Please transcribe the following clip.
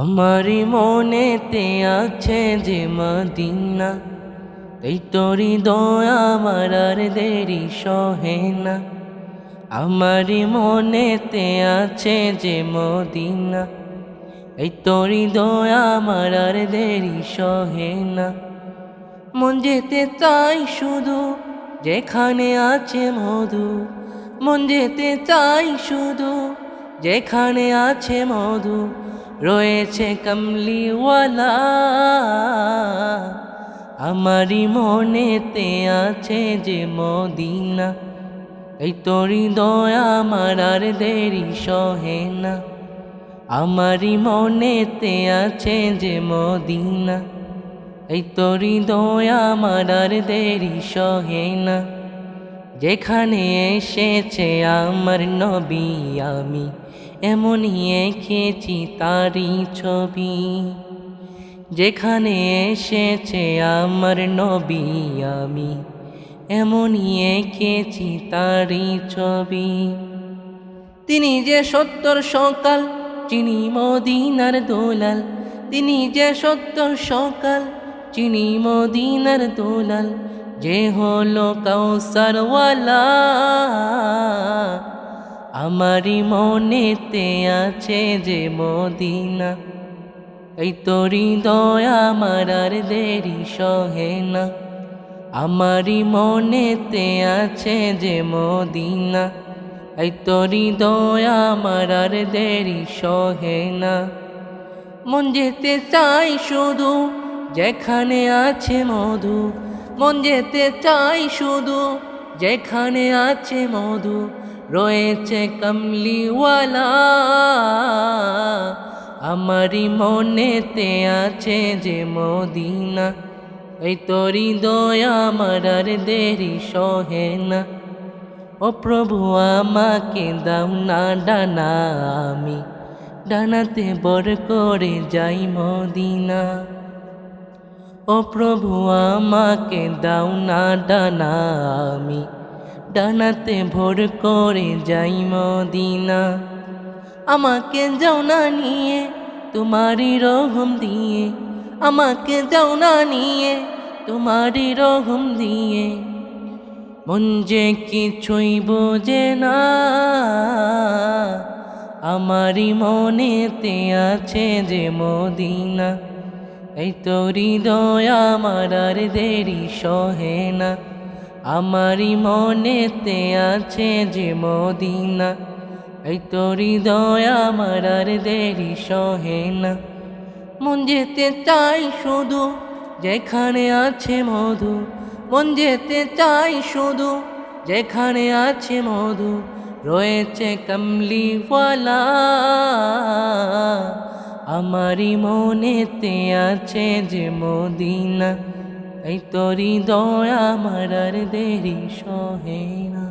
আমারই মনেতে আছে যে মদিনা, এই তোরি দয়া আমার আর দেরি সহে না। আমারই মনেতে আছে যে মদিনা, এই তোরি দয়া আমার আর দেরি সহে না। মন যেতে চাই শুধু যেখানে আছে মধু, মন যেতে চাই শুধু যেখানে আছে মধু রয়েছে কমলিওয়ালা। আমারই মনেতে আছে যে মদিনা। এই তোরি দয়া আমার আর দেরি সহে না। আমারই মনেতে আছে যে মদিনা। এই তোরি দয়া আমার আর দেরি সহে না। যেখানে এসেছে আমার নবী আমি। এমনই এঁকেছি তারই ছবি, যেখানে এসেছে আমার নবী আমি। এমনই এঁকেছি তারই ছবি। তিনি যে সত্তর সকাল চিনি মদিনার দোলাল। তিনি যে সত্তর সকাল চিনি মদিনার দোলাল। যে হলো কাউসারওয়ালা আমারই মনেতে আছে যে মদিনা। এই তোরি দয়া আমার আর দেরি সহে না। আমারই মনেতে আছে যে মদিনা। এই তোরি দয়া আমার আর দেরি সহে না। মন যেতে চাই শুধু যেখানে আছে মধু। মন যেতে চাই শুধু যেখানে আছে মধু। রয়েছে কমলিওয়ালা। আমারই মনেতে আছে যে মদিনা, এই তোরি দয়া আমার দেরি সহে না। ও প্রভু, আমাকে দাও না ডানা, আমি ডানাতে বর করে যাই মদিনা। ও প্রভু, আমাকে দাও না ডানা, আমি ডানাতে ভোর করে যাই মদিনা। আমাকে যাও না নিয়ে, তোমারই রহম দিয়ে। আমাকে যাও না নিয়ে, তোমারই রহম দিয়ে। মন যে কিছুই বোঝে না, আমারই মনেতে আছে যে মদিনা। এই তোরি দয়া আমার আর দেরি সহে না। আমারই মনেতে আছে যে মদিনা। এই তোরি দয়া আমার আর দেরি সহে না। মন যেতে চাই শুধু যেখানে আছে মধু। মন যেতে চাই শুধু যেখানে আছে মধু। রয়েছে কমলিওয়ালা। আমারই মনেতে আছে যে মদিনা। এই তরি দয়া আমার আর দেরি সহে না।